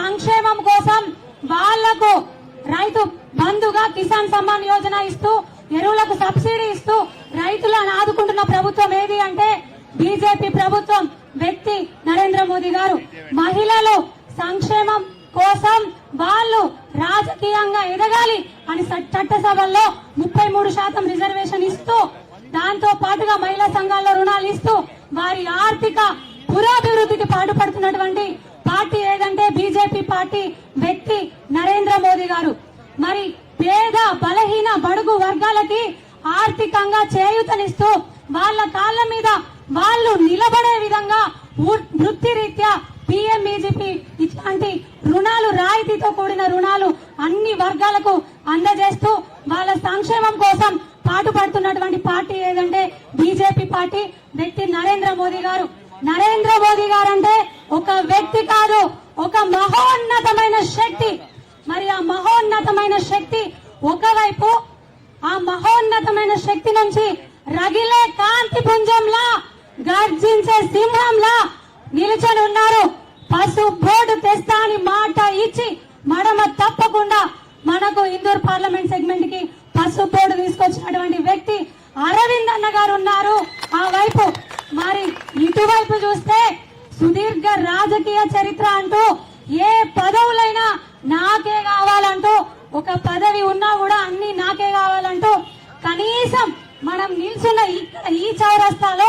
సంక్షేమం కోసం వాళ్ళకు రైతు బంధుగా కిసాన్ సమ్మాన్ యోజన ఇస్తూ ఎరువులకు సబ్సిడీ ఇస్తూ రైతులను ఆదుకుంటున్న ప్రభుత్వం ఏది అంటే బీజేపీ ప్రభుత్వం వ్యక్తి నరేంద్ర మోదీ గారు. మహిళలు సంక్షేమం కోసం వాళ్ళు రాజకీయంగా ఎదగాలి అని చట్టసభల్లో ముప్పై మూడు శాతం రిజర్వేషన్ ఇస్తూ దాంతో పాటుగా మహిళా సంఘాల్లో రుణాలు ఇస్తూ వారి ఆర్థిక పురాభివృద్ధికి పాటుపడుతున్నటువంటి పార్టీ ఏదంటే బీజేపీ పార్టీ వ్యక్తి నరేంద్ర మోదీ గారు. మరి పేద బలహీన బడుగు వర్గాలకి ఆర్థికంగా చేయూతనిస్తూ వాళ్ళ కాళ్ళ మీద వాళ్ళు నిలబడే విధంగా వృ- వృత్తి రీత్యా పిఎంఈజీపీ ఇట్లాంటి రుణాలు రాయితీతో కూడిన రుణాలు అన్ని వర్గాలకు అందజేస్తూ వాళ్ళ సంక్షేమం కోసం పాటుపడుతున్నటువంటి పార్టీ ఏదంటే బీజేపీ పార్టీ వ్యక్తి నరేంద్ర మోదీ గారు. నరేంద్ర మోదీ గారు అంటే ఒక వ్యక్తి కాదు ఒక మహోన్నతమైన శక్తి. మరి ఆ మహోన్నతమైన శక్తి ఒకవైపు ఆ మహోన్నతమైన శక్తి నుంచి రగిలే కాంతి పుంజంలా గర్జించే సింహంలా నిలుచొని ఉన్నారు. పసు బోర్డు తెస్తా అని మాట ఇచ్చి మడమ తప్పకుండా మనకు ఇందూర్ పార్లమెంట్ సెగ్మెంట్కి పసు బోర్డు తీసుకొచ్చినటువంటి వ్యక్తి అరవింద్ అన్న గారు ఉన్నారు. ఆ వైపు మరి ఇటువైపు చూస్తే సుదీర్ఘ రాజకీయ చరిత్ర అంటూ ఏ పదవులైనా నాకే కావాలంటూ ఒక పదవి ఉన్నా కూడా అన్ని నాకే కావాలంటూ కనీసం మనం నిల్చున్న ఈ చౌరస్తాలో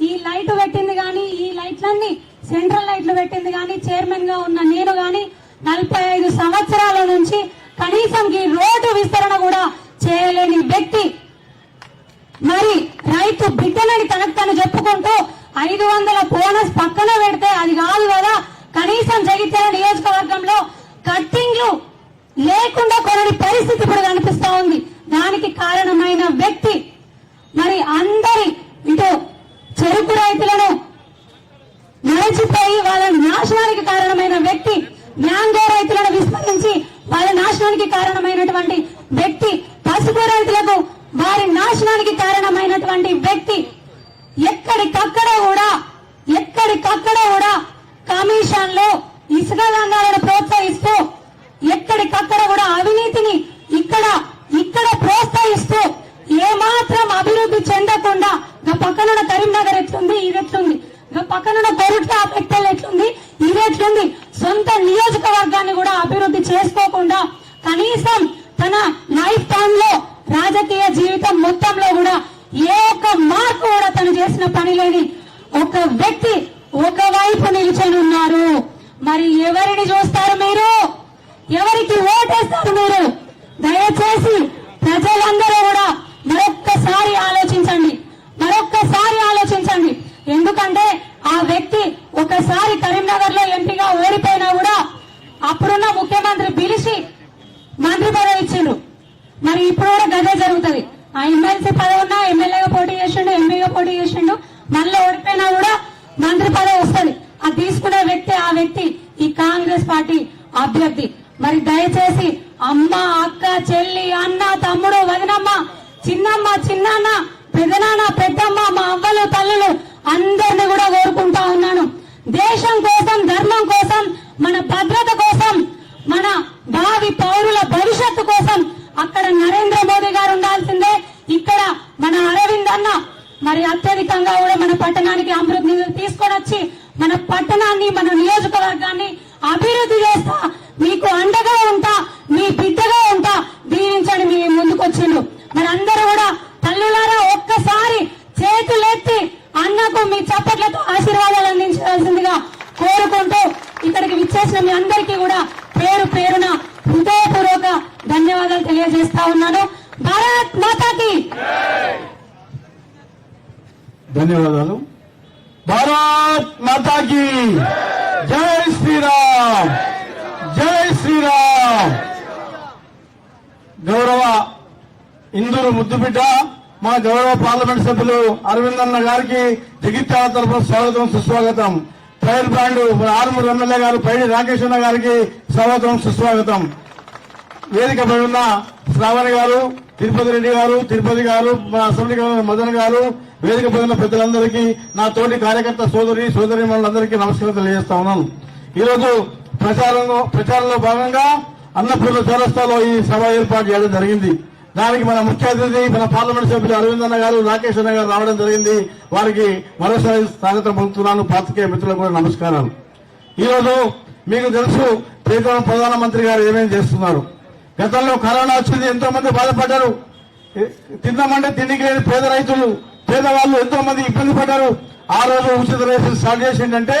ఈ లైట్ పెట్టింది గాని ఈ లైట్లన్నీ సెంట్రల్ లైట్లు పెట్టింది గాని చైర్మన్గా ఉన్న నేను గాని నలభై ఐదు సంవత్సరాల నుంచి కనీసం ఈ రోడ్డు విస్తరణ కూడా చేయలేని వ్యక్తి మరి రైతు బిడ్డనని తనకు తను చెప్పుకుంటూ ఐదు వందల బోనస్ పక్కన పెడితే అది కాదు కదా. కనీసం జగిత్యాల నియోజకవర్గంలో కట్టింగ్లు లేకుండా కొనని పరిస్థితి ఇప్పుడు కనిపిస్తా ఉంది. దానికి కారణమైన వ్యక్తి మరి అందరి ఇటు చెరుకు రైతులను నడిచిపోయి వాళ్ళ నాశనానికి కారణమైన వ్యక్తి మ్యాంగో రైతులను విస్మరించి వాళ్ళ నాశనానికి కారణమైనటువంటి వ్యక్తి దానికి కారణమైనటువంటి వ్యక్తి ఎక్కడికక్కడ కూడా ఎక్కడికక్కడ కూడా కమిషన్లు ఇసుక దందాలను ప్రోత్సహిస్తూ ఎక్కడికక్కడ కూడా అవినీతిని ఇక్కడ ఇక్కడ ప్రోత్సహిస్తూ ఏమాత్రం అభివృద్ధి చెందకుండా గా పక్కనున్న కరీంనగర్ ఎట్లుంది ఇది ఎట్లుంది గా పక్కనున్న కొరుట్ల పెట్టెల్ ఎట్లుంది ఇది ఎట్లుంది సొంత నియోజకవర్గాన్ని కూడా అభివృద్ధి చేసుకోకుండా కనీసం తన లైఫ్ టైమ్లో రాజకీయ జీవితం మొత్తంలో కూడా ఏ ఒక్క మార్పు కూడా తను చేసిన పని లేని ఒక వ్యక్తి ఒకవైపు నిల్చొని ఉన్నారు మరి ఎవరిని చూస్తారు మీరు ఎవరికి ఓటేస్తారు మీరు దయచేసి ప్రజలందరూ కూడా మరొక్కసారి ఆలోచించండి మరొక్కసారి ఆలోచించండి ఎందుకంటే ఆ వ్యక్తి ఒకసారి కరీంనగర్లో ఎంపీగా ఓడిపోయినా కూడా అప్పుడున్న ముఖ్యమంత్రి పిలిచి మంత్రి పదవి ఇచ్చిండ్రు మరి ఇప్పుడు కూడా గదే జరుగుతుంది ఆ ఎమ్మెల్సీ పదవి ఉన్నా ఎమ్మెల్యేగా పోటీ చేసిండు ఎంపీగా పోటీ చేసిండు మళ్ళీ ఓడిపోయినా కూడా మంత్రి పదవి వస్తుంది అది తీసుకునే వ్యక్తి ఆ వ్యక్తి ఈ కాంగ్రెస్ పార్టీ అభ్యర్థి మరి దయచేసి అమ్మ అక్క చెల్లి అన్న తమ్ముడు వదినమ్మ చిన్నమ్మ చిన్నాన్న పెదనాన్న పెద్దమ్మ మా అవ్వలు తల్లులు అందరిని కూడా కోరుకుంటా ఉన్నాను దేశం కోసం ధర్మం కోసం మన భద్రత కోసం మన భావి పౌరుల భవిష్యత్తు కోసం అక్కడ నరేంద్ర మోదీ గారు ఉండాల్సిందే ఇక్కడ మన అరవింద్ అన్న మరి అత్యధికంగా కూడా మన పట్టణానికి అమృత్ నిధులు తీసుకొని వచ్చి మన పట్టణాన్ని మన నియోజకవర్గాన్ని అభివృద్ధి చేస్తా మీకు అండగా ఉంటా మీ బిడ్డగా ఉంటా దీవించండి మీ ముందుకొచ్చిండు మరి అందరూ కూడా తల్లులారా ఒక్కసారి చేతులెత్తి అన్నకు మీ చప్పట్లతో ఆశీర్వాదాలు అందించాల్సిందిగా కోరుకుంటూ ఇక్కడికి విచ్చేసిన మీ అందరికీ కూడా పేరు పేరున హృదయపూర్వక ధన్యవాదాలు తెలియజేస్తా ఉన్నాను భారత్ మాతాకి ధన్యవాదాలు భారత్ మాతాకి జై శ్రీరామ్ జై శ్రీరామ్ గౌరవ ఇందూరు ముద్దుబిడ్డ మా గౌరవ పార్లమెంట్ సభ్యులు అరవింద్ అన్న గారికి జగిత్యాల తరఫున స్వాగతం సుస్వాగతం. ట్రయల్ బ్రాండ్ ఆరుమూరు ఎమ్మెల్యే గారు పైడి రాకేష్ అన్న గారికి స్వాగతం సుస్వాగతం. వేదికపై ఉన్న శ్రావణి గారు తిరుపతి రెడ్డి గారు తిరుపతి గారు మా అసెంబ్లీ గారు మదన్ గారు వేదికపై ఉన్న పెద్దలందరికీ నా తోటి కార్యకర్త సోదరి సోదరి మనందరికీ నమస్కారం తెలియజేస్తా ఉన్నాను. ఈరోజు ప్రచారంలో ప్రచారంలో భాగంగా అన్నపూర్ణ చౌరస్తాలో ఈ సభ ఏర్పాటు చేయడం జరిగింది. దానికి మన ముఖ్య అతిథి మన పార్లమెంట్ సభ్యులు అరవింద్ అన్న గారు రాకేష్ అన్న గారు రావడం జరిగింది. వారికి మరోసారి స్వాగతం పలుకుతున్నాను. పాతికేయ మిత్రులకు కూడా నమస్కారాలు. ఈ రోజు మీకు తెలుసు ప్రీతం ప్రధానమంత్రి గారు ఏమేమి చేస్తున్నారు. గతంలో కరోనా వచ్చింది ఎంతో మంది బాధపడ్డారు తిన్నామంటే తిందామంటే తిండికి లేని పేద రైతులు పేదవాళ్ళు ఎంతో మంది ఇబ్బంది పడ్డారు. ఆ రోజు ఉచిత రేషన్ స్టార్ట్ చేసిందంటే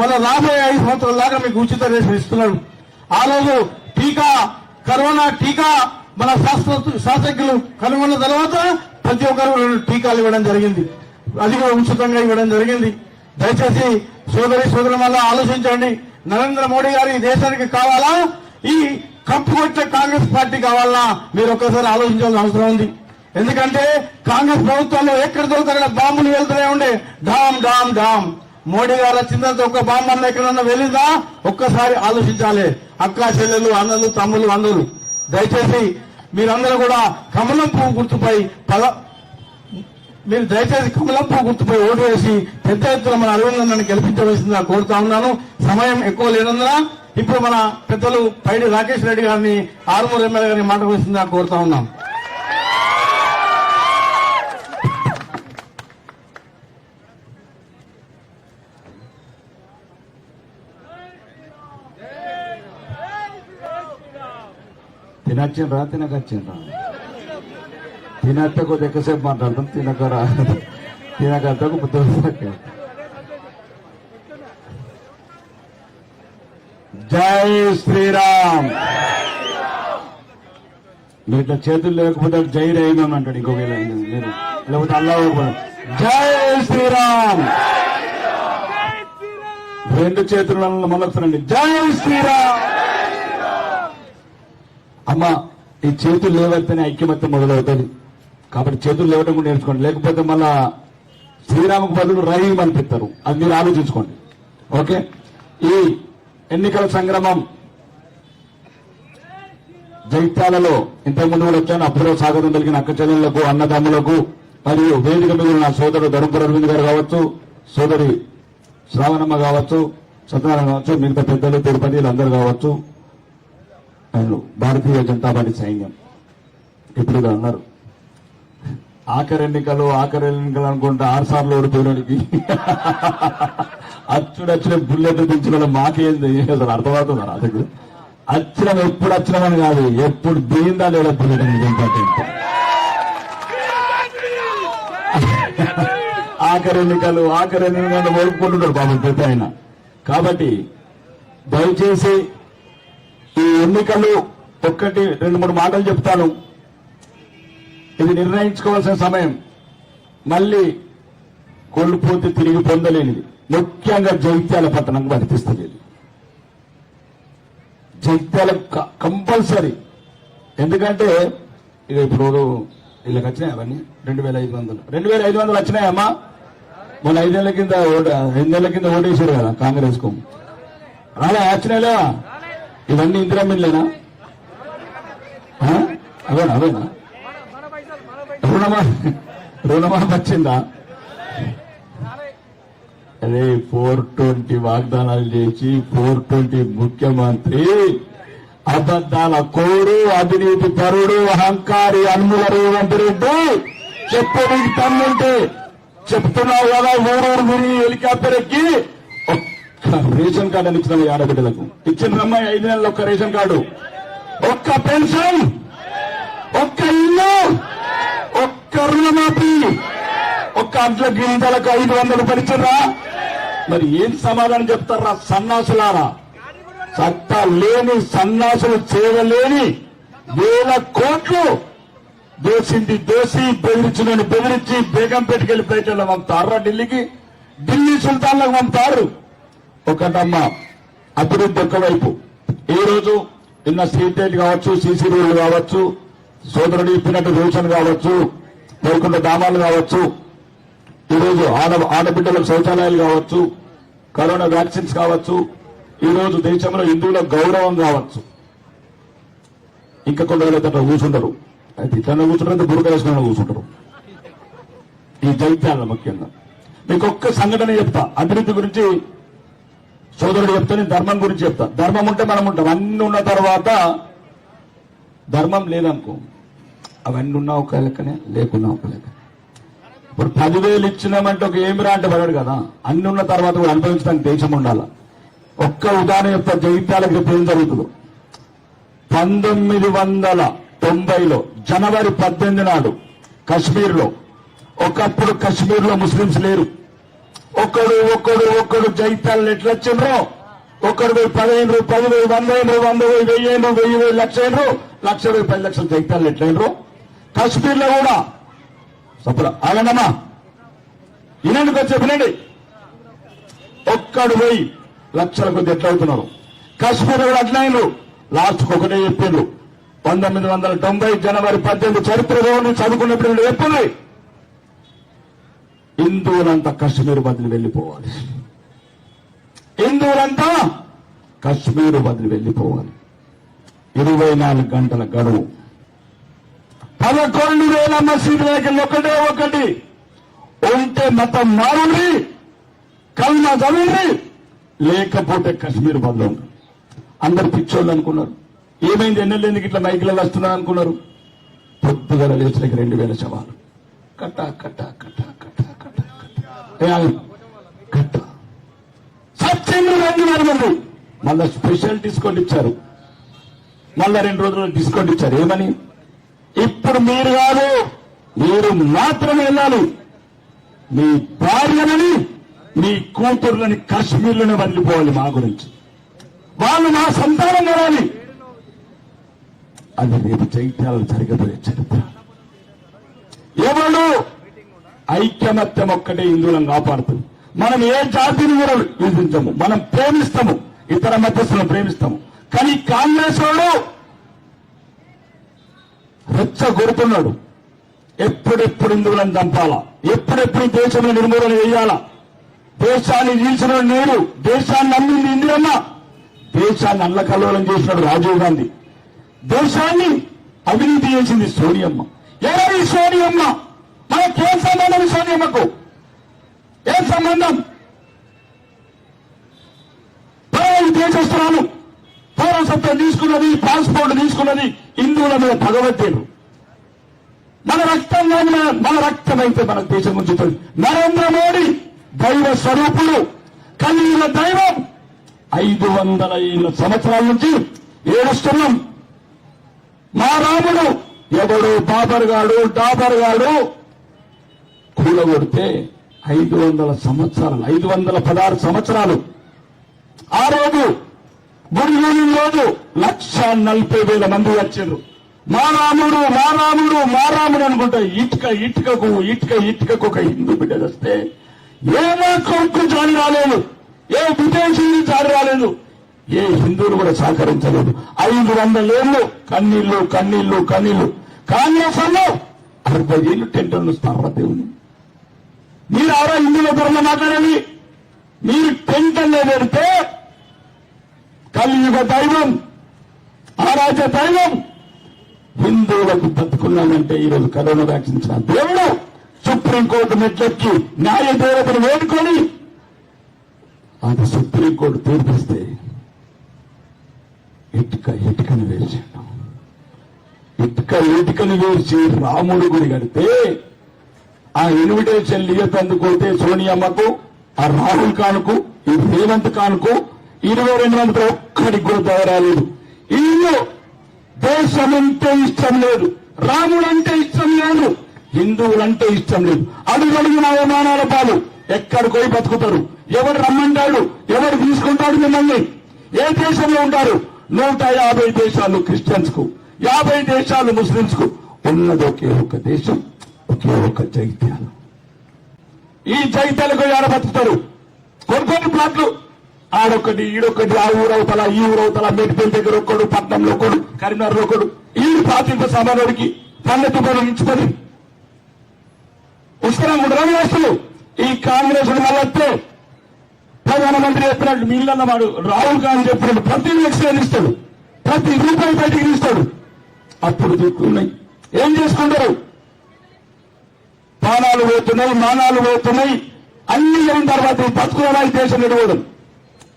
మన రాబోయే ఐదు సంవత్సరాల దాకా మీకు ఉచిత రేషన్ ఇస్తున్నారు ఆ రోజు టీకా కరోనా టీకా మన శాస్త్ర శాస్త్రజ్ఞులు కనుగొన్న తర్వాత ప్రతి ఒక్కరు టీకాలు ఇవ్వడం జరిగింది. అది కూడా ఉచితంగా ఇవ్వడం జరిగింది. దయచేసి సోదరి సోదరుల వల్ల ఆలోచించండి. నరేంద్ర మోడీ గారు ఈ దేశానికి కావాలా? ఈ కప్పు కొట్టే కాంగ్రెస్ పార్టీ కావాలా? మీరు ఒక్కసారి ఆలోచించాల్సిన అవసరం ఉంది. ఎందుకంటే కాంగ్రెస్ ప్రభుత్వంలో ఎక్కడ దొరికితే బాంబులు వెళ్తూనే ఉండే. Dam dam dam. మోడీ గారు వచ్చిన తర్వాత ఒక్క బాంబు ఎక్కడన్నా వెళ్ళిందా? ఒక్కసారి ఆలోచించాలి. అక్క చెల్లెలు అన్నలు తమ్ములు అందరు దయచేసి మీరందరూ కూడా కమలం పువ్వు గుర్తుపై పద మీరు దయచేసి కమలం పువ్వు గుర్తుపై ఓటు వేసి పెద్ద ఎత్తున మన అరవింద్ గెలిపించవలసిందిగా కోరుతా ఉన్నాను. సమయం ఎక్కువ లేనందున ఇప్పుడు మన పెద్దలు పైడి రాకేష్ రెడ్డి గారిని ఆరుమూరు ఎమ్మెల్యే గారిని మాట్లాడవలసిందిగా కోరుతా ఉన్నాం. తినచ్చిండ్రా తినకొచ్చిండ్రా తినత్త కొద్ది ఎక్కువసేపు మాట్లాడతాం తినకరా. తినకంతకు బుద్ధి జై శ్రీరామ్. మీరు ఇట్లా చేతులు లేకపోతే జై రైమం అంటాడు ఇంకొక మీరు లేకపోతే అల్లా జై శ్రీరామ్. రెండు చేతుల మొదలుస్తానండి జై శ్రీరామ్. అమ్మ ఈ చేతులు లేవడితేనే ఐక్యమత్యం మొదలవుతుంది. కాబట్టి చేతులు లేవటం కూడా నేర్చుకోండి. లేకపోతే మళ్ళా శ్రీరామకు బదులు రహీం అనిపిస్తారు అది మీరు ఆలోచించుకోండి. ఓకే? ఈ ఎన్నికల సంగ్రమం జైత్యాలలో ఇంతకుముందు కూడా వచ్చాను. అప్పుడే సాగరం కలిగిన అక్క చెల్లెళ్ళకు అన్నదమ్ములకు మరియు వేదిక మీద ఉన్న సోదరుడు ధర్మపుర అరవింద్ గారు కావచ్చు సోదరి శ్రావణమ్మ కావచ్చు సత్యనారాయణ కావచ్చు మిగతా పెద్దలు తిరుపతి వీళ్ళందరూ కావచ్చు. ఆయన భారతీయ జనతా పార్టీ సైన్యం. ఇప్పుడు అన్నారు. ఆఖరి ఎన్నికలు ఆఖరి ఎన్నికలు అనుకుంటే ఆరు సార్లు ఓడిపోయినోడికి. అచ్చుడచ్చిన బుల్లెట్ దించిన మాకేంది అసలు అర్థమవుతుంది అసలు అచ్చినం ఎప్పుడు అని కాదు. ఎప్పుడు దిగిందా లేదా బుల్లెట్ ఇంపార్టెంట్ ఆఖరి ఎన్నికలు ఆఖరి ఎన్నికలు ఓడుకుంటున్నారు బాబు పెద్ద ఆయన. కాబట్టి దయచేసి ఈ ఎన్నికలు ఒక్కటి రెండు మూడు మాటలు చెప్తాను. ఇది నిర్ణయించుకోవాల్సిన సమయం. మళ్ళీ కోల్పోతే తిరిగి పొందలేనిది. ముఖ్యంగా జైత్యాల పట్టణం వర్తిస్తలేదు జైత్యాల కంపల్సరీ. ఎందుకంటే ఇక ఇప్పుడు వీళ్ళకి వచ్చినాయి అవన్నీ? రెండు వేల ఐదు వందలు. రెండు వేల ఐదు వందలు వచ్చినాయమ్మా. మొన్న ఐదేళ్ళ కింద ఓటు ఐదేళ్ళ కింద ఓటేసారు కదా కాంగ్రెస్కు రాలే ఇవన్నీ ఇందిరా మిల్లేనా అవేనా అవేనా రుణమా రుణమా వచ్చిందా? అరే ఫోర్ ట్వంటీ వాగ్దానాలు చేసి ఫోర్ ట్వంటీ ముఖ్యమంత్రి అబద్దాల కోడు అవినీతి పరుడు అహంకారి అన్ముల రేవంత్ రెడ్డి. చెప్పు నీకు తమ్ముంటే చెప్తున్నావు కదా ఊరూరు గురి హెలికాప్టర్ ఎక్కి రేషన్ కార్డు అని ఇచ్చిన ఆడబిడ్డలకు. ఇచ్చిన రమ్మాయి ఐదు నెలలు ఒక్క రేషన్ కార్డు. ఒక్క పెన్షన్. ఒక్క ఇల్లు. ఒక్క రుణమాఫీ. ఒక్క అంట్ల గింజలకు ఐదు వందలు పరిచరా మరి ఏం సమాధానం చెప్తారా సన్నాసులారా? సత్తా లేని సన్నాసులు చేయలేని వేల కోట్లు దోసింది దోసి బెదిరించిన బెదిరించి బేగంపేటకి వెళ్ళి బయట పంపుతారా. ఢిల్లీకి. ఢిల్లీ సుల్తాన్లకు పంపుతారు. ఒకటమ్మ అభివృద్ధి ఒకవైపు ఈ రోజు నిన్న సీటేట్ కావచ్చు సీసీ రోడ్లు కావచ్చు సోదరుడు ఇప్పినట్టు రోషన్ కావచ్చు లేకుంటే గ్రామాలు కావచ్చు ఈరోజు ఆడ ఆడబిడ్డలకు శౌచాలయాలు కావచ్చు కరోనా వ్యాక్సిన్స్ కావచ్చు ఈరోజు దేశంలో హిందువుల గౌరవం కావచ్చు. ఇంకా కొందరు అట్లా కూర్చుంటారు. అయితే ఇట్లా కూర్చుంటారు బురక వేసుకుని కూర్చుంటారు. ఈ జైత్యాల ముఖ్యంగా. మీకు ఒక్క సంఘటన చెప్తా. అభివృద్ధి గురించి సోదరుడు చెప్తే నేను ధర్మం గురించి చెప్తా. ధర్మం ఉంటే మనం ఉంటాం. అన్ని ఉన్న తర్వాత ధర్మం లేదనుకో అవన్నీ ఉన్నా ఒక లెక్కనే లేకున్నా ఒక లెక్క ఇప్పుడు పదివేలు ఇచ్చినామంటే ఒక ఏమిరా అంటే పడాడు కదా. అన్ని ఉన్న తర్వాత కూడా అనుభవించడానికి దేశం ఉండాలి? ఒక్క ఉదాహరణ యొక్క జగిత్యాలకు రేపు ఏం జరుగుతుందో. పంతొమ్మిది వందల తొంభైలో జనవరి పద్దెనిమిది నాడు కశ్మీర్లో ఒకప్పుడు కశ్మీర్లో ముస్లింస్ లేరు. ఒకడు ఒకడు ఒకడు జైతాలు ఎట్లా వచ్చిండ్రు? ఒకడు పోయి పదిహేను పదివేలు వంద ఏళ్ళు వంద పోయి వెయ్యి ఏళ్ళు వెయ్యి వేలు లక్ష ఏళ్ళు లక్ష పోయి పది లక్షలు జైతాలు ఎట్లయినరు కశ్మీర్లో కూడా. సప్పుడు ఆగండమ్మా. వినండి కొంచెం వినండి. ఒక్కడు పోయి లక్షల కొద్ది ఎట్లవుతున్నారు కశ్మీర్ కూడా అట్లయినరు లాస్ట్ ఒకటే చెప్పిండ్రు. పంతొమ్మిది వందల తొంభై జనవరి పద్దెనిమిది చరిత్రలో చదువుకున్నప్పుడు చెప్పింది హిందువులంతా కశ్మీర్ బదిలి వెళ్ళిపోవాలి. హిందువులంతా కశ్మీర్ బదిలి వెళ్ళిపోవాలి. ఇరవై నాలుగు గంటల గడువు. పదకొండు వేల మసీదులకి ఒకటే ఒకటి. ఉంటే మతం మారుంది కల్మ చదువుండి లేకపోతే కశ్మీర్ బదులు అందరు పిచ్చోళ్ళు అనుకున్నారు. ఏమైంది ఎన్నెళ్ళు ఎందుకు ఇట్లా మైకులలో వస్తున్నారు అనుకున్నారు? పొద్దుగల లేచినకి రెండు వేల శవాలు కట్ట కట్టా కట్టా కట్టా. కట్ట సత్యంగా మళ్ళా స్పెషల్ డిస్కౌంట్ ఇచ్చారు. మళ్ళా రెండు రోజులు డిస్కౌంట్ ఇచ్చారు. ఏమని? ఇప్పుడు మీరు కాదు మీరు మాత్రమే వెళ్ళాలి. మీ భార్యలని మీ కూతుర్లని కాశ్మీర్లోనే వదిలిపోవాలి మా గురించి. వాళ్ళు మా సంతానం కావాలి. అది రేపు చైత్యాలు జరగబోయే చరిత్ర. ఎవరు ఐక్యమత్యం ఒక్కటే హిందువులను కాపాడుతుంది. మనం ఏ జాతిని కూడా విధించము మనం ప్రేమిస్తాము. ఇతర మధ్యస్థులను ప్రేమిస్తాము. కానీ కాంగ్రెస్ వాడు రెచ్చగొడుతున్నాడు ఎప్పుడెప్పుడు హిందువులను చంపాలా? ఎప్పుడెప్పుడు దేశంలో నిర్మూలన చేయాలా? దేశాన్ని నిలిచిన నేను దేశాన్ని నమ్మింది ఇందిరమ్మ. దేశాన్ని అల్లకల్లోలం చేసినాడు రాజీవ్ గాంధీ. దేశాన్ని అవినీతి చేసింది సోనియమ్మ. ఎవరి సోనియమ్మ? మనకేం సంబంధం ఈ సోనియమ్మకు ఏం సంబంధం? పరాయి తీసేస్తున్నాను. పౌరసత్వం తీసుకున్నది పాస్పోర్ట్ తీసుకున్నది హిందువుల మీద భగవద్గీత మన రక్తం మన- రక్తమైతే మన దేశం ఉంచుతుంది నరేంద్ర మోడీ దైవ స్వరూపుడు కలిగిన దైవం. ఐదు వందల ఐదు సంవత్సరాల నుంచి ఏడుస్తున్నాం. మా రాముడు ఎవడు బాబర్ గాడు డాబర్ గాడు కూలగొడితే ఐదు వందల సంవత్సరాలు ఐదు వందల పదహారు సంవత్సరాలు. ఆ రోజు గుడిలోని రోజు లక్ష నలభై వేల మంది వచ్చారు. మా రాముడు మా రాముడు మా రాముడు అనుకుంటా ఇటుక ఇటుకకు ఇటుక ఇటుకకు ఒక హిందూ బిడ్డ వస్తే ఏ కొడుకు జాలి రాలేదు. ఏ విదేశీ జాలి రాలేదు. ఏ హిందువులు కూడా సహకరించలేదు. ఐదు వందలేళ్ళు కన్నీళ్ళు కన్నీళ్ళు కన్నీళ్ళు కాంగ్రెస్ వాళ్ళు అరవై ఏళ్ళు టెంటర్లు స్థాపన దేవుని? మీరు ఎవరో హిందీలో ధర్మ మాట్లాడేది మీరు టెంటర్లో పెడితే కలియుగ దైవం ఆరాజ దైవం హిందువులకు బతుకున్నానంటే ఈరోజు కరోనా వ్యాక్సిన్ ఇచ్చిన దేవుడు సుప్రీంకోర్టు మెట్లెక్కి న్యాయ దేవతను వేడుకొని అది సుప్రీంకోర్టు తీర్పిస్తే ఇటుక ఇటుకను వేసాడు ఇటుక ఇటుకను వేసి రాముడు గుడి కడితే ఆ ఇన్విటేషన్ లియతందుకోతే సోనియామ్మకు ఆ రాహుల్ ఖాన్కు ఈ రేవంత్ ఖాన్కు ఇరవై రెండు మంది ఒక్కడికి కూడా తయారాలేదు వీళ్ళు దేశం అంటే ఇష్టం లేదు రాముడు అంటే ఇష్టం లేదు హిందువులంటే ఇష్టం లేదు. అడుగడుగున అవమానాల పాలు ఎక్కడికి పోయి బతుకుతారు? ఎవరు రమ్మంటాడు? ఎవరు తీసుకుంటాడు మిమ్మల్ని? ఏ దేశంలో ఉంటారు? నూట యాభై దేశాలు క్రిస్టియన్స్కు యాభై దేశాలు ముస్లింస్కు ఉన్నది ఒకే ఒక దేశం. ఒకే ఒక చైత్యాలు. ఈ చైత్యాలకు ఆడ బతుకుతారు? కొన్ని కొన్ని ప్లాట్లు. ఆడొకటి ఈడొకటి ఆ ఊరవుతల ఈ ఊరవుతల మేటిపల్లి దగ్గర ఒకడు పట్నంలో ఒకడు కరీంనగర్ ఒకడు ఈడు ప్రాతినిధ్య సమాధానికి పల్లెత్తు పనులు ఇచ్చుకొని ఇస్తున్నాం మూడు రోజులు వేస్తున్నారు ఈ కాంగ్రెస్ మళ్ళొస్తే ప్రధానమంత్రి చెప్పినట్టు మీళ్ళన్నవాడు రాహుల్ గాంధీ చెప్పినట్టు ప్రతి ఎక్స్ప్లెయిన్ ఇస్తాడు ప్రతి రూపాయి బయటికి ఇస్తాడు అప్పుడు దిక్కున్నాయి. ఏం చేసుకుంటారు? ప్రాణాలు పోతున్నాయి మానాలు పోతున్నాయి. అన్ని అయిన తర్వాత బతుకోవడానికి దేశం నిలవడం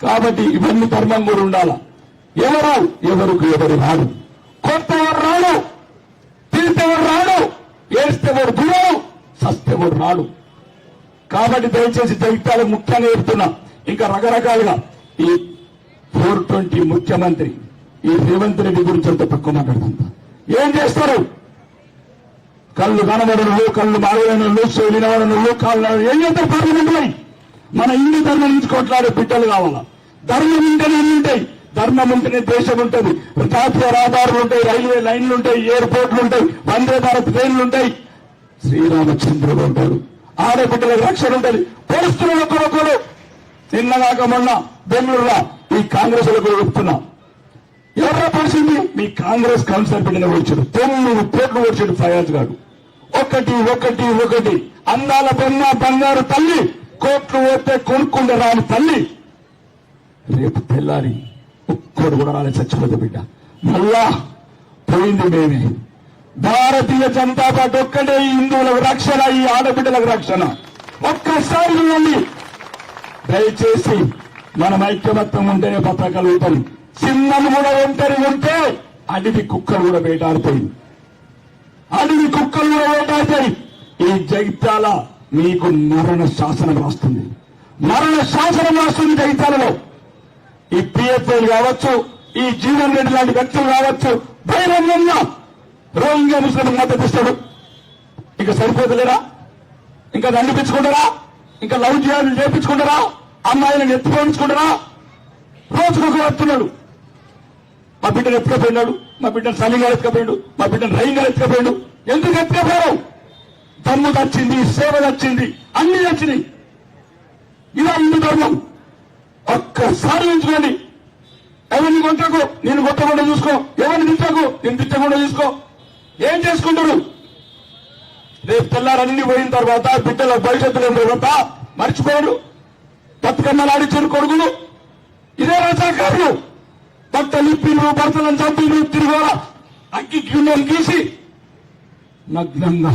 కాబట్టి ఇవన్నీ ధర్మం కూడా ఉండాలా? ఎవరు? ఎవరికి ఎవరు రాడు కొత్త ఎవరు రాడు తిరితే రాడు ఏడిస్తే దూరం రాడు కాబట్టి దయచేసి జగిత్యాలకు ముఖ్యంగా చెప్తున్నా. ఇంకా రకరకాలుగా ఈ ఫోర్ ట్వంటీ ముఖ్యమంత్రి ఈ రేవంత్ రెడ్డి గురించి అంత తక్కువ మాట్లాడుతుంటా ఏం చేస్తారు? కళ్ళు కనబడను కళ్ళు మారలేను చెవినవడను కాళ్ళు ఏం చేస్తారు పార్లమెంట్ మన ఇన్ని ధర్మం నుంచి కొట్లాడే బిడ్డలు కావాలా? ధర్మం ఉంటేనే అన్ని ఉంటాయి. ధర్మం ఉంటేనే దేశం ఉంటుంది. జాతీయ రహదారులు ఉంటాయి రైల్వే లైన్లు ఉంటాయి ఎయిర్పోర్ట్లు ఉంటాయి వందే భారత్ ట్రైన్లు ఉంటాయి. శ్రీరామచంద్రుడు ఉంటాడు. ఆడబిడ్డలకు రక్షణ ఉంటుంది. పోలీసులు ఒకరొకరు నిన్నగాక మొన్న బెంగళూరులో ఈ కాంగ్రెస్ కూడా చెప్తున్నా. ఎవరో పరిచింది మీ కాంగ్రెస్ కౌన్సిలర్ పెట్టిన వచ్చాడు తొమ్మిది కోట్లు వచ్చాడు ఫయాజ్ గారు. ఒకటి ఒకటి ఒకటి. అందాల బొమ్మ బంగారు తల్లి. కోట్లు పోతే కొనుక్కుండా రాని తల్లి. రేపు తెల్లారి ఒక్కడు కూడా రాని చచ్చిపోతే బిడ్డ. మళ్ళా పోయింది మేమే. భారతీయ జనతా పార్టీ ఒక్కటే ఈ హిందువులకు రక్షణ ఈ ఆడబిడ్డలకు రక్షణ. ఒక్కసారి చూడండి. దయచేసి మనం ఐక్యమత్యం ఉంటేనే బతకగలుగుతాం. సింహం కూడా ఒంటరి ఉంటే అడివి కుక్కలు కూడా వేటాడుతాయి. అడవి కుక్కలు వేటాడి ఈ జైత్యాల మీకు మరణ శాసనం రాస్తుంది. మరణ శాసనం రాస్తుంది జైత్యాలలో ఈ పిఎఫ్ఐలు కావచ్చు ఈ జీవన్ రెడ్డి లాంటి వ్యక్తులు కావచ్చు బహిరంగంగా రోహింగ్యా ముస్లిం మద్దతు ఇస్తాడు. ఇంకా సరిపోతలేరా ఇంకా దండిపించుకుంటారా ఇంకా లవ్ చేయాలని చేపించుకుంటారా? అమ్మాయిలను ఎత్తుకోయించుకుంటారా రోజుకొక వస్తున్నాడు. మా బిడ్డను ఎత్తుకపోయినాడు మా బిడ్డను సలీగా ఎత్తుకపోయాడు మా బిడ్డను రైంగా ఎత్తుకపోయాడు. ఎందుకు ఎత్తుకపోయావు దమ్ము వచ్చింది సేవ వచ్చింది అన్ని వచ్చినాయి ఇలా ఉంది ధర్మం ఒక్కసారి ఉంచుకోండి. ఎవరిని కొట్టకు? నేను కొట్టకుండా చూసుకో. ఎవరిని తిట్టకు? నేను తిట్టకుండా చూసుకో. ఏం చేసుకుంటాడు రేపు తెల్లారన్ని పోయిన తర్వాత బిడ్డల భవిష్యత్తులో తర్వాత మర్చిపోయాడు. బతుకమ్మలు ఆడించారు కొడుకులు. ఇదే రసాకారులు భక్తలు ఇప్పిరు భర్తలను చంపిరు తిరుగోల. అగ్గి గిన్నెలు గీసి నగ్నంగా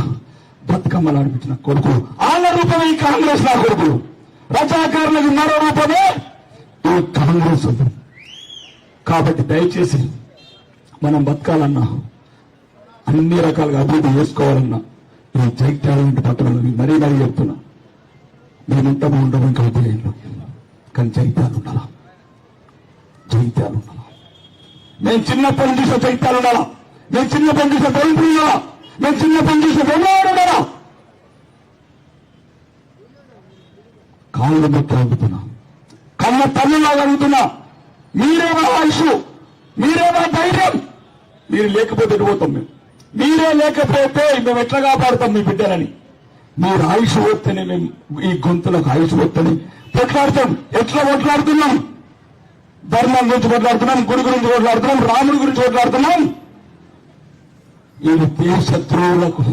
బతుకమ్మలు ఆడిపించిన కొడుకు. వాళ్ళ రూపమే ఈ కాంగ్రెస్ నా కొడుకులు. రజాకారులకు మరో రూపమే ఈ కాంగ్రెస్ కాబట్టి దయచేసి మనం బతకాలన్నా అన్ని రకాలుగా అభివృద్ధి చేసుకోవాలన్నా ఈ చైత్యాలంటి పత్రాలు మరీ మరీ చెప్తున్నా. మేమంతా ఉండడం ఇంకా తెలియదు కానీ జైత్యాలు ఉండాలా? జైత్యాలు ఉండాలి? నేను చిన్నప్పటి నుంచి చూసే చైత్యాలు ఉండాలా? నేను చిన్నప్పటి నుంచి చూసే దళితులు ఉండాలా? నేను చిన్నప్పటి నుంచి చూసే బొమ్మవాడు ఉండాలా? కాళ్ళు మొత్తం అడుగుతున్నా. కళ్ళ తల్లిలాగా అడుగుతున్నా. మీరే మా ఆయుష్ మీరే మా ధైర్యం. మీరు లేకపోతే ఎటు పోతాం మేము? మీరే లేకపోతే మేము ఎట్లా కాపాడుతాం మీ బిడ్డలని? మీరు ఆయుష్ వస్తేనే మేము ఈ గొంతులకు ఆయుష్ వస్తేనే కొట్లాడతాం ఎట్లా కొట్లాడుతున్నాం ధర్మం గురించి కొట్లాడుతున్నాం గుడి గురించి కొట్లాడుతున్నాం రాముడి గురించి కొట్లాడుతున్నాం. ఇది దేశద్రోహులకు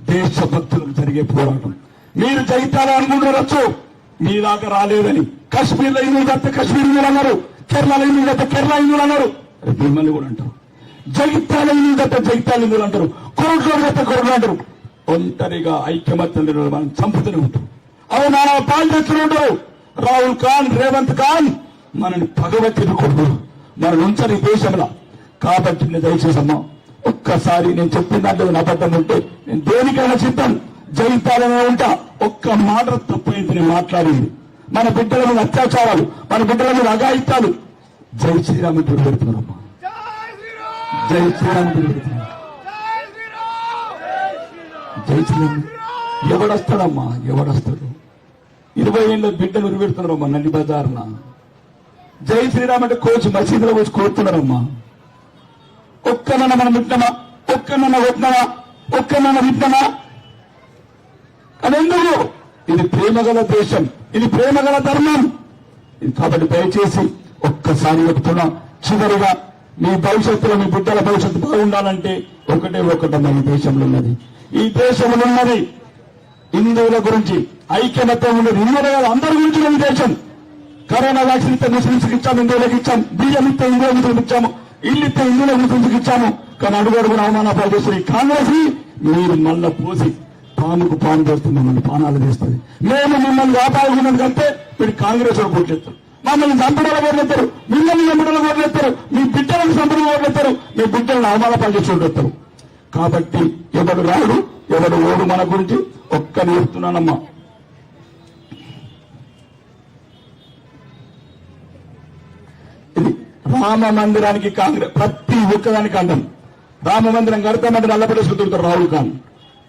దేశభక్తులకు జరిగే పోరాటం. మీరు జగిత్యాల అనుకుంటారచ్చు మీ దాకా రాలేదని. కశ్మీర్లో హిందువులు తప్పితే కశ్మీర్ హిందువులు అన్నారు? కేరళలో హిందువులు తప్పితే కేరళ హిందువులు అన్నారు? మిమ్మల్ని కూడా అంటారు. జగిత్యాల హిందువులు తప్పితే జగిత్యాల హిందువులు అంటారు? కొరట్లో తప్పితే కొరట్లు అంటారు. ఒంటరిగా ఐక్యమత్యం మనం చంపుతూనే ఉంటారు. అవునా పాలు తెచ్చుకుంటారు రాహుల్ ఖాన్ రేవంత్ ఖాన్ మనని భగవతి కొడుకు మన ఉంచని దేశంలో. కాబట్టి నేను దయచేసమ్మా ఒక్కసారి నేను చెప్పిన దాంట్లో నా అబద్ధం ఉంటే నేను దేనికైనా చెప్తాను. జయితాలనే ఉంటా. ఒక్క మాట తప్పైంది నేను మాట్లాడింది. మన బిడ్డల మీద అత్యాచారాలు మన బిడ్డల మీద అగాయితాలు జై శ్రీరామ్ పేరు పెడుతున్నారమ్మా జై శ్రీరామ్ పెడుతున్నారు జై శ్రీరామ్. ఎవడొస్తాడమ్మా? ఎవడొస్తాడు? ఇరవై ఏళ్ళ బిడ్డలు ఉరిపెడుతున్నారమ్మా నల్లి బజార్న. జై శ్రీరామ్ అంటే కోచ్ మసీదులో వచ్చి కోరుతున్నారమ్మా. ఒక్కనన్న మనం వింటామా ఒక్కనన్న కొట్టినామా ఒక్కనన్న వింటామా అది ఎందుకు ఇది ప్రేమగల దేశం. ఇది ప్రేమగల ధర్మం. ఇది కాబట్టి దయచేసి ఒక్కసారి చెప్తున్నా చివరిగా మీ భవిష్యత్తులో మీ బిడ్డల భవిష్యత్తు బాగుండాలంటే ఒకటే ఒకటమ్మా ఈ దేశంలో ఉన్నది. ఈ దేశంలో ఉన్నది హిందువుల గురించి ఐక్యమత్యం ఉన్నది. హిందువుల అందరి గురించి దేశం. కరోనా వ్యాక్సిన్ ఇస్తే ముస్లింస్కి ఇచ్చాము హిందువులకు ఇచ్చాము బియ్యం ఇస్తే హిందువుల ముస్లింకి ఇచ్చాము ఇల్లు ఇస్తే హిందువుల ముస్లింస్కి ఇచ్చాము. కానీ అడుగు అడుగున అవమానాలు చేస్తుంది కాంగ్రెస్ మీరు మళ్ళా పోసి పాముకు పాను చేస్తుంది మమ్మల్ని పానాలు చేస్తుంది మేము మిమ్మల్ని వ్యాపారం కంటే మీరు కాంగ్రెస్లో పోట్లేస్తారు మమ్మల్ని చంపడాల ఓట్లెత్తారు మిమ్మల్ని చంపడాల ఓట్లెత్తారు మీ బిడ్డలను చంపడం ఓట్లెత్తారు మీ బిడ్డలను అవమానపాలు చేసి ఓట్లెత్తారు కాబట్టి ఎవరు రాడు ఎవరు ఓడు మన గురించి ఒక్క నేర్తున్నానమ్మా రామ మందిరానికి కాంగ్రెస్ ప్రతి ఒక్కదానికి అండం రామ మందిరం కడతామంటే నల్లపడేసి తిరుగుతారు రాహుల్ గాంధీ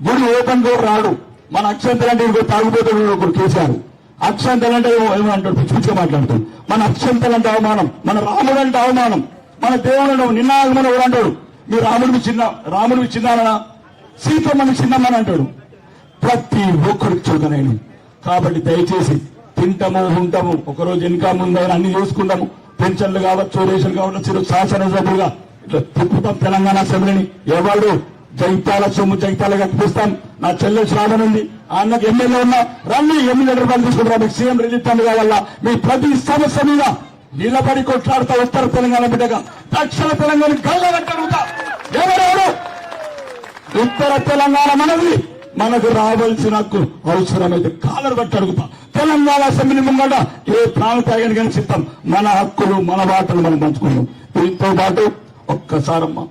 గుడి ఓపెన్ కూడా రాడు. మన అక్షంతలు అంటే ఇంకో తాగుబోతుడు ఒకరు కేసీఆర్. అక్షంతలు అంటే ఏమో అంటాడు పిచ్చి పిచ్చిగా మాట్లాడతాడు. మన అక్షంతలు అంటే అవమానం మన రాముడు అంటే అవమానం మన దేవుడు అంటే నిన్న మన ఎవరు అంటాడు? మీ రాముడికి చిన్న రాముడికి చిన్నానా? సీతమ్మని చిన్నమ్మని అంటాడు. ప్రతి ఒక్కరికి చులకనైన కాబట్టి దయచేసి తింటాము ఉంటాము. ఒకరోజు వెనుక ముందైనా అన్ని చేసుకుంటాము. పెన్షన్లు కావచ్చు రేషన్ కావచ్చు చిరు శాసనసభ్యులుగా ఇట్లా తిప్పుతాం తెలంగాణ అసెంబ్లీని ఎవడు జైతాల సొమ్ము జైతాల కట్టిస్తాం నా చెల్లె శ్రావణ ఉంది. ఆ ఎమ్మెల్యే ఉన్నా రండి ఎమ్మెల్యే రూపాయలు తీసుకుంటారా? మీకు సీఎం రిలీఫ్ ఫండ్ కావాలా? మీ ప్రతి సమస్య మీద నిలబడి కొట్లాడుతా ఉత్తర తెలంగాణ బిడ్డగా. దక్షిణ తెలంగాణ గల్ల ఎవరెవరు? ఉత్తర తెలంగాణ మనది. మనకు రావాల్సిన హక్కు అవసరమైతే కాలర్ బట్టి అడుగుతా. తెలంగాణ అసెంబ్లీ ముంగట ఏ ప్రాంతానికి కానీ సిద్ధం మన హక్కులు మన బాటలు మనం పంచుకున్నాం. దీంతో పాటు ఒక్కసారమ్మా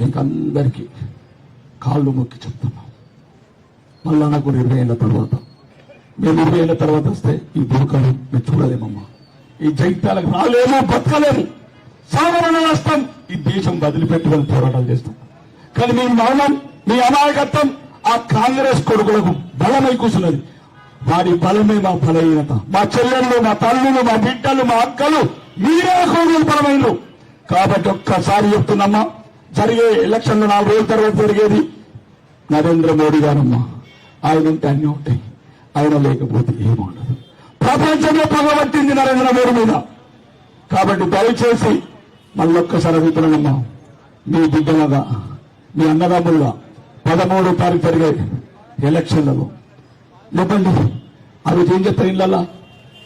మీకు అందరికీ కాళ్ళు మొక్కి చెప్తున్నాం. మళ్ళా నాకు ఇరవై ఏళ్ళ తర్వాత. మేము ఇరవై ఏళ్ళ తర్వాత వస్తే ఈ భూకాలు మేము చూడలేమమ్మా. ఈ జైత్యాలకు రాలేము బతకలేము. సాధారణ నష్టం ఈ దేశం వదిలిపెట్టుకొని పోరాటాలు చేస్తాం. కానీ మీ మౌనం మీ అమాయకత్వం ఆ కాంగ్రెస్ కొడుకులకు బలమై కూర్చున్నది. వారి బలమే మా బలహీనత. మా చెల్లెళ్ళు మా తల్లులు మా బిడ్డలు మా అక్కలు మీరే కొడుకులు బలమైనరు కాబట్టి ఒక్కసారి చెప్తున్నమ్మా జరిగే ఎలక్షన్లు నాలుగు రోజుల తర్వాత జరిగేది నరేంద్ర మోడీ గారమ్మా. ఆయన ఉంటే అన్ని ఉంటాయి. ఆయన లేకపోతే ఏముండదు ప్రపంచంలో పగబట్టింది నరేంద్ర మోడీ మీద. కాబట్టి దయచేసి మళ్ళొక్కసారి అడుగుతున్నానమ్మా మీ బిడ్డలుగా మీ అన్నదమ్ములుగా పదమూడో తారీఖు జరిగే ఎలక్షన్లలో. చెప్పండి అవి ఏం చెప్తారు ఇళ్ళల్లా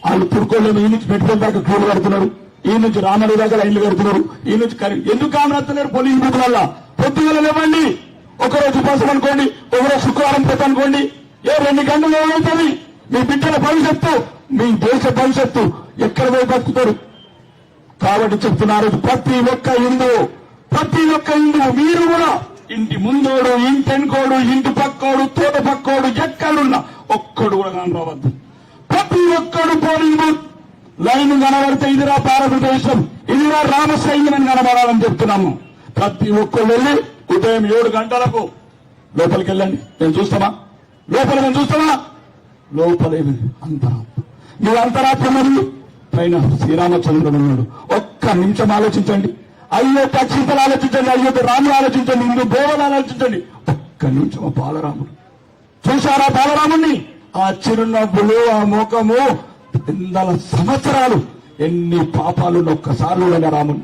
వాళ్ళు పురుకోళ్ళు ఈ నుంచి పెట్టుకుని దాకా క్యూలు కడుతున్నారు. ఈ నుంచి రామడి దగ్గర ఇల్లు కడుతున్నారు. ఈ నుంచి ఎందుకు కామనత్తలేరు పోలీసు బూతులల్లా పొద్దుగల లేవండి. ఒకరోజు ఉపాసం అనుకోండి ఒకరోజు శుక్రవారం పోతా అనుకోండి. ఏ రెండు గంటలు ఏమవుతుంది? మీ బిడ్డల భవిష్యత్తు మీ దేశ భవిష్యత్తు ఎక్కడ పోయి బతుకుతారు? కాబట్టి చెప్తున్నారు ప్రతి ఒక్క హిందువు ప్రతి ఒక్క హిందువు మీరు కూడా ఇంటి ముందోడు ఇంటి వెనుకోడు ఇంటి పక్కోడు తోట పక్కోడు ఎక్కడున్నా ఒక్కడు కూడా కనరావద్దు ప్రతి ఒక్కడు పోలింగ్ బూత్ లైన్ కనబడితే ఇదిరా భారతదేశం ఇదిరా రామ సైన్యం అని కనబడాలని చెప్తున్నాము. ప్రతి ఒక్కరు వెళ్ళి ఉదయం ఏడు గంటలకు లోపలికి వెళ్ళండి. నేను చూస్తామా? లోపల మేము చూస్తామా? లోపలేమి అంతరాత్మ. మీ అంతరాత్మ మరి? పైన శ్రీరామచంద్రుడు ఉన్నాడు. ఒక్క నిమిషం ఆలోచించండి. అయ్యో సీతలు ఆలోచించండి అయ్యో రాములు ఆలోచించండి ఇందు బోవలు ఆలోచించండి. ఒక్క నిమిషం బాలరాముడు. చూశారా బాలరాముణ్ణి? ఆ చిరునవ్వులు ఆ ముఖము వందల సంవత్సరాలు ఎన్ని పాపాలు ఒక్కసారి కూడా రాముని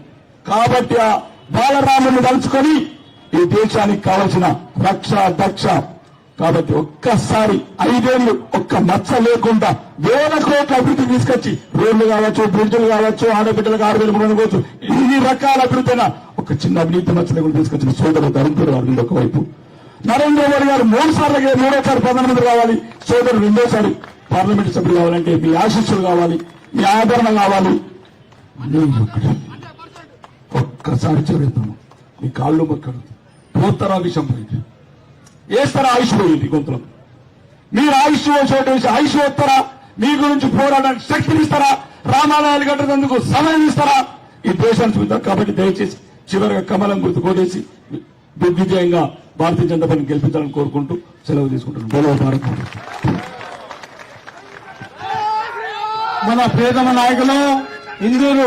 కాబట్టి ఆ బాలరాముని తలుచుకొని ఈ దేశానికి కావలసిన రక్ష దక్ష కాబట్టి ఒక్కసారి ఐదేళ్ళు ఒక్క మచ్చ లేకుండా వేల కోట్ల అభివృద్ధి తీసుకొచ్చి రోడ్లు కావచ్చు బ్రిడ్జ్లు కావచ్చు ఆడబిడ్డలకు ఆడబిడ్డలు వేలు ఇన్ని రకాల అభివృద్ధి ఒక చిన్న అవినీతి మచ్చ లేకుండా తీసుకొచ్చిన సోదరు ధరింపుడు అరవింద్ ఒకవైపు. నరేంద్ర మోడీ గారు మూడు సార్లు మూడోసారి ప్రధానమంత్రి కావాలి. సోదరుడు రెండోసారి పార్లమెంట్ సభ్యులు కావాలంటే మీ ఆశీస్సులు కావాలి మీ ఆదరణ కావాలి. ఒక్కసారి చెబుతాము మీ కాళ్ళు మొక్కడు పోతారా విషయం పోయింది వేస్తారా ఆయుష్ పోయింది గొంతులో? మీరు ఆయుష్ చోటు వేసి ఆయుష్ వస్తారా మీ గురించి పోరాడడానికి శక్తిని ఇస్తారా? రామాలయాలు కట్టేందుకు సమయం ఇస్తారా? ఈ దేశాన్ని చూద్దాం. కాబట్టి దయచేసి చివరిగా కమలం గుర్తు కోటేసి దిగ్విజయంగా భారతీయ జనతా పార్టీని గెలిపించాలని కోరుకుంటూ సెలవు తీసుకుంటున్నాను బోలో భారత్ మన ప్రియతమ నాయకులు ఇందూరు